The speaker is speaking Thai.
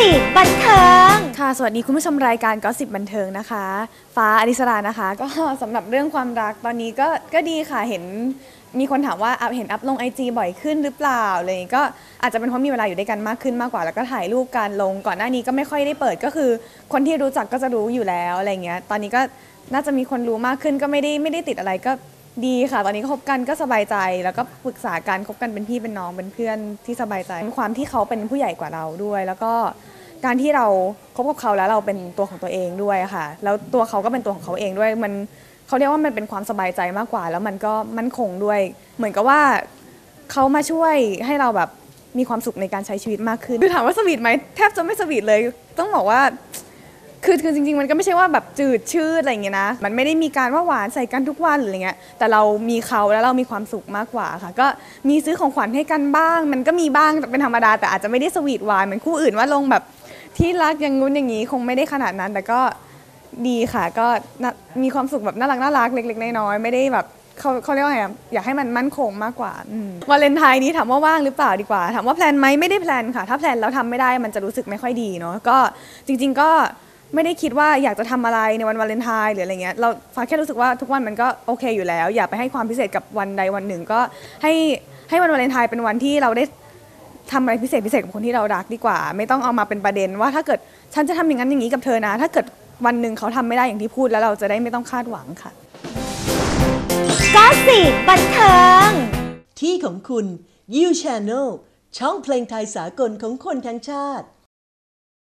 สิบบันเทิง ค่ะ สวัสดีคุณผู้ชมรายการก็สิบบันเทิงนะคะ ฟ้าอดิสรานะคะ ก็สำหรับเรื่องความรักตอนนี้ก็ก็ดีค่ะเห็นมีคนถามว่าอัพเห็นอัพลงไอจีบ่อยขึ้นหรือเปล่าอะไรอย่างงี้ก็อาจจะเป็นเพราะมีเวลาอยู่ด้วยกันมากขึ้นมากกว่า แล้วก็ถ่ายรูปกันลงก่อนหน้านี้ก็ไม่ค่อยได้เปิดก็คือ คนที่รู้จักก็จะรู้อยู่แล้วอะไรเงี้ยตอนนี้ก็น่าจะมีคนรู้มากขึ้นก็ไม่ได้ไม่ได้ติดอะไรก็ดีค่ะ ตอนนี้ก็คบกันก็สบายใจแล้วก็ปรึกษากันคบกันเป็นพี่เป็นน้องเป็นเพื่อนที่สบายใจความที่เขาเป็นผู้ใหญ่กว่าเราด้วย แล้วก็ การที่เราคบกับเขาแล้วเราเป็นตัวของตัวเองด้วยค่ะ แล้วตัวเขาก็เป็นตัวของเขาเองด้วยมันเขาเรียกว่ามันเป็นความสบายใจมากกว่า แล้วมันก็มั่นคงด้วย เหมือนกับว่าเขามาช่วยให้เราแบบมีความสุขในการใช้ชีวิตมากขึ้นคือถามว่าสวีทไหมแทบจะไม่สวีทเลย ต้องบอกว่าคือคือจริงๆ มันก็ไม่ใช่ว่าแบบจืดชืดอะไรอย่างเงี้ยนะ มันไม่ได้มีการว่าหวานใส่กันทุกวันหรืออะไรเงี้ย แต่เรามีเขาแล้วเรามีความสุขมากกว่าค่ะ ก็มีซื้อของขวัญให้กันบ้าง มันก็มีบ้างเป็นธรรมดา แต่อาจจะไม่ได้สวีทหวานเหมือนคู่อื่นว่าลงแบบ ที่รักอย่างงู้นอย่างนี้คงไม่ได้ขนาดนั้น แต่ก็ดีค่ะ ก็น่ามีความสุขแบบน่ารักน่ารักเล็ก ๆ น้อยๆไม่ได้แบบเขาเขาเรียกว่าไงอะอยากให้มันมั่นคงมากกว่าอืมวาเลนไทน์นี้ถามว่าว่างหรือเปล่าดีกว่าถามว่าแพลนไหมไม่ได้แพลนค่ะ ถ้าแพลนแล้วทำไม่ได้มันจะรู้สึกไม่ค่อยดีเนาะก็จริง ๆ ก็ไม่ได้คิดว่าอยากจะทำอะไรในวันวาเลนไทน์หรืออะไรเงี้ยเราฟ้าแค่รู้สึกว่าทุกวันมันก็โอเคอยู่แล้ว อย่าไปให้ความพิเศษกับวันใดวันหนึ่งก็ให้ให้วันวาเลนไทน์เป็นวันที่เราได้ ทำอะไรพิเศษพิเศษกับคนที่เรารักดีกว่า ไม่ต้องเอามาเป็นประเด็นว่าถ้าเกิดฉันจะทำอย่างนั้นอย่างนี้กับเธอนะ ถ้าเกิดวันหนึ่งเขาทำไม่ได้อย่างที่พูดแล้วเราจะได้ไม่ต้องคาดหวังค่ะก็สิบันเทิงที่ของคุณ You Channel ช่องเพลงไทยสากลของคนทั้งชาติ